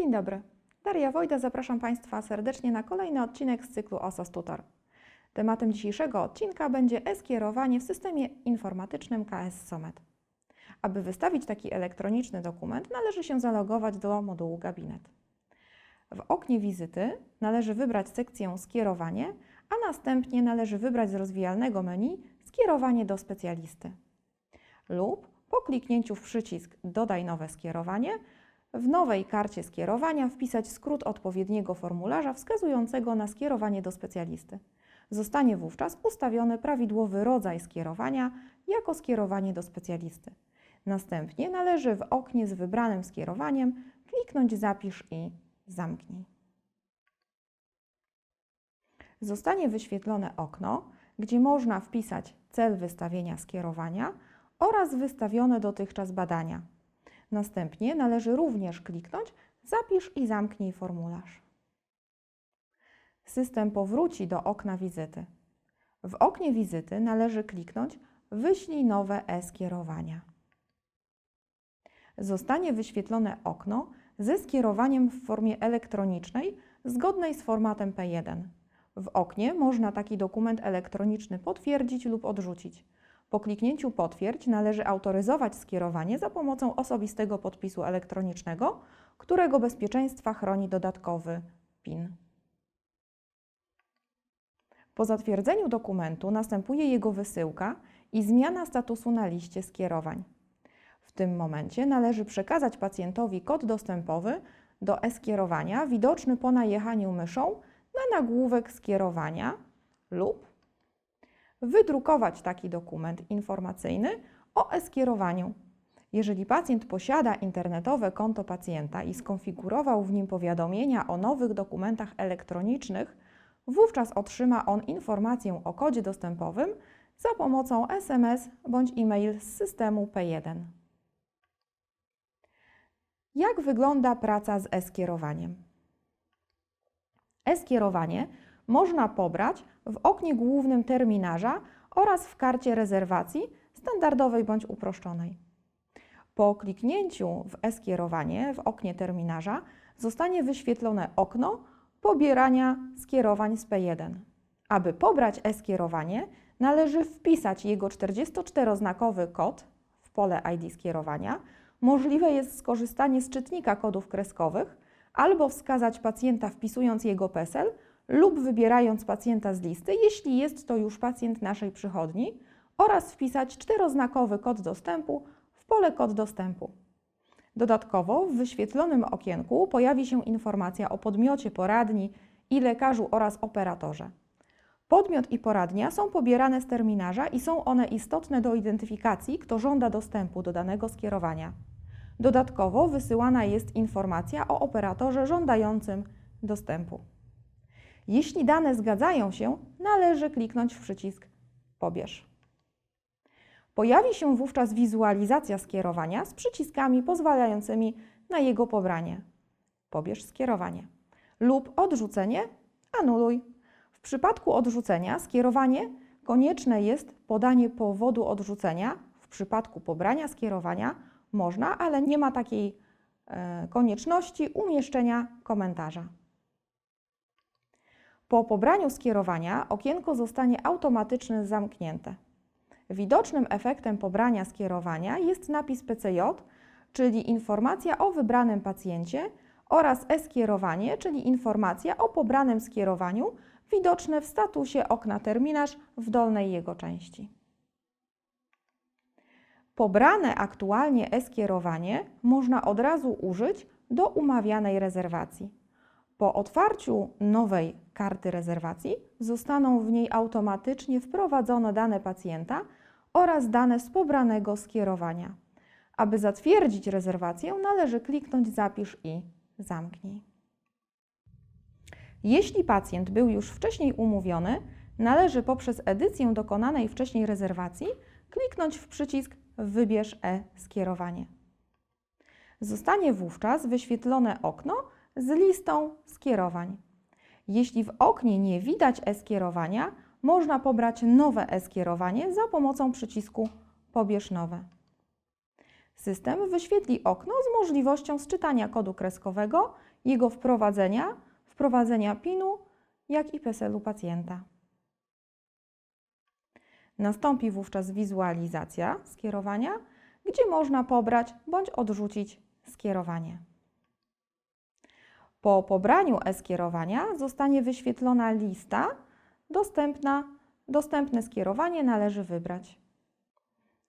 Dzień dobry. Daria Wojda, zapraszam Państwa serdecznie na kolejny odcinek z cyklu OSOS Tutor. Tematem dzisiejszego odcinka będzie e-skierowanie w systemie informatycznym KS Somet. Aby wystawić taki elektroniczny dokument, należy się zalogować do modułu Gabinet. W oknie wizyty należy wybrać sekcję Skierowanie, a następnie należy wybrać z rozwijalnego menu Skierowanie do specjalisty. Lub po kliknięciu w przycisk Dodaj nowe skierowanie w nowej karcie skierowania wpisać skrót odpowiedniego formularza wskazującego na skierowanie do specjalisty. Zostanie wówczas ustawiony prawidłowy rodzaj skierowania jako skierowanie do specjalisty. Następnie należy w oknie z wybranym skierowaniem kliknąć Zapisz i Zamknij. Zostanie wyświetlone okno, gdzie można wpisać cel wystawienia skierowania oraz wystawione dotychczas badania. Następnie należy również kliknąć Zapisz i zamknij formularz. System powróci do okna wizyty. W oknie wizyty należy kliknąć Wyślij nowe e-skierowania. Zostanie wyświetlone okno ze skierowaniem w formie elektronicznej zgodnej z formatem P1. W oknie można taki dokument elektroniczny potwierdzić lub odrzucić. Po kliknięciu Potwierdź należy autoryzować skierowanie za pomocą osobistego podpisu elektronicznego, którego bezpieczeństwa chroni dodatkowy PIN. Po zatwierdzeniu dokumentu następuje jego wysyłka i zmiana statusu na liście skierowań. W tym momencie należy przekazać pacjentowi kod dostępowy do e-skierowania widoczny po najechaniu myszą na nagłówek skierowania lub wydrukować taki dokument informacyjny o e-skierowaniu. Jeżeli pacjent posiada internetowe konto pacjenta i skonfigurował w nim powiadomienia o nowych dokumentach elektronicznych, wówczas otrzyma on informację o kodzie dostępowym za pomocą SMS bądź e-mail z systemu P1. Jak wygląda praca z e-skierowaniem? E-skierowanie można pobrać w oknie głównym terminarza oraz w karcie rezerwacji standardowej bądź uproszczonej. Po kliknięciu w e-skierowanie w oknie terminarza zostanie wyświetlone okno pobierania skierowań z P1. Aby pobrać e-skierowanie, należy wpisać jego 44-znakowy kod w pole ID skierowania. Możliwe jest skorzystanie z czytnika kodów kreskowych albo wskazać pacjenta wpisując jego PESEL lub wybierając pacjenta z listy, jeśli jest to już pacjent naszej przychodni, oraz wpisać czteroznakowy kod dostępu w pole kod dostępu. Dodatkowo w wyświetlonym okienku pojawi się informacja o podmiocie poradni i lekarzu oraz operatorze. Podmiot i poradnia są pobierane z terminarza i są one istotne do identyfikacji, kto żąda dostępu do danego skierowania. Dodatkowo wysyłana jest informacja o operatorze żądającym dostępu. Jeśli dane zgadzają się, należy kliknąć w przycisk Pobierz. Pojawi się wówczas wizualizacja skierowania z przyciskami pozwalającymi na jego pobranie. Pobierz skierowanie lub odrzucenie, anuluj. W przypadku odrzucenia skierowanie konieczne jest podanie powodu odrzucenia. W przypadku pobrania skierowania można, ale nie ma takiej e, konieczności umieszczenia komentarza. Po pobraniu skierowania okienko zostanie automatycznie zamknięte. Widocznym efektem pobrania skierowania jest napis PCJ, czyli informacja o wybranym pacjencie oraz e-skierowanie, czyli informacja o pobranym skierowaniu, widoczne w statusie okna terminarz w dolnej jego części. Pobrane aktualnie e-skierowanie można od razu użyć do umawianej rezerwacji. Po otwarciu nowej karty rezerwacji zostaną w niej automatycznie wprowadzone dane pacjenta oraz dane z pobranego skierowania. Aby zatwierdzić rezerwację, należy kliknąć Zapisz i Zamknij. Jeśli pacjent był już wcześniej umówiony, należy poprzez edycję dokonanej wcześniej rezerwacji kliknąć w przycisk Wybierz e-skierowanie. Zostanie wówczas wyświetlone okno z listą skierowań. Jeśli w oknie nie widać e-skierowania, można pobrać nowe e-skierowanie za pomocą przycisku Pobierz nowe. System wyświetli okno z możliwością sczytania kodu kreskowego jego wprowadzenia, wprowadzenia PIN-u, jak i PESEL-u pacjenta. Nastąpi wówczas wizualizacja skierowania, gdzie można pobrać bądź odrzucić skierowanie. Po pobraniu e-skierowania zostanie wyświetlona lista dostępna. Dostępne skierowanie należy wybrać.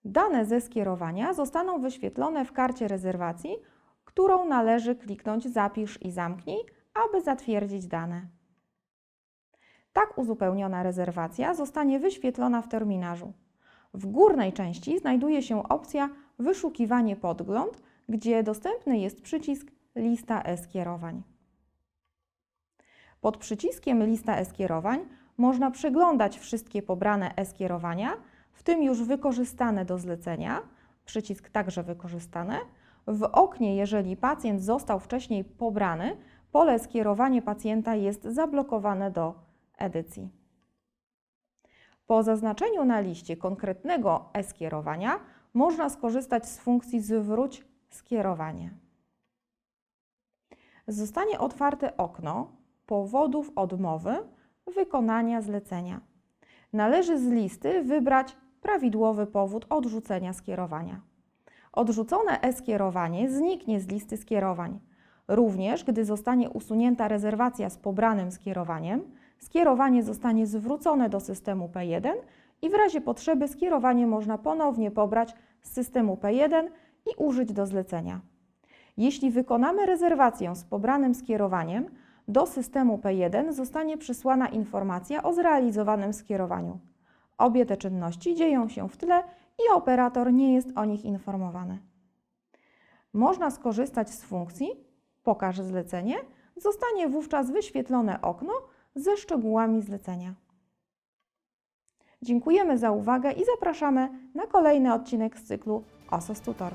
Dane ze skierowania zostaną wyświetlone w karcie rezerwacji, którą należy kliknąć Zapisz i zamknij, aby zatwierdzić dane. Tak uzupełniona rezerwacja zostanie wyświetlona w terminarzu. W górnej części znajduje się opcja Wyszukiwanie podgląd, gdzie dostępny jest przycisk Lista e-skierowań. Pod przyciskiem Lista e-skierowań można przeglądać wszystkie pobrane e-skierowania, w tym już wykorzystane do zlecenia, przycisk także wykorzystane. W oknie, jeżeli pacjent został wcześniej pobrany, pole skierowanie pacjenta jest zablokowane do edycji. Po zaznaczeniu na liście konkretnego e-skierowania można skorzystać z funkcji Zwróć skierowanie. Zostanie otwarte okno powodów odmowy wykonania zlecenia. Należy z listy wybrać prawidłowy powód odrzucenia skierowania. Odrzucone e-skierowanie zniknie z listy skierowań. Również, gdy zostanie usunięta rezerwacja z pobranym skierowaniem, skierowanie zostanie zwrócone do systemu P1 i w razie potrzeby skierowanie można ponownie pobrać z systemu P1 i użyć do zlecenia. Jeśli wykonamy rezerwację z pobranym skierowaniem, do systemu P1 zostanie przysłana informacja o zrealizowanym skierowaniu. Obie te czynności dzieją się w tle i operator nie jest o nich informowany. Można skorzystać z funkcji Pokaż zlecenie. Zostanie wówczas wyświetlone okno ze szczegółami zlecenia. Dziękujemy za uwagę i zapraszamy na kolejny odcinek z cyklu OSOS Tutor.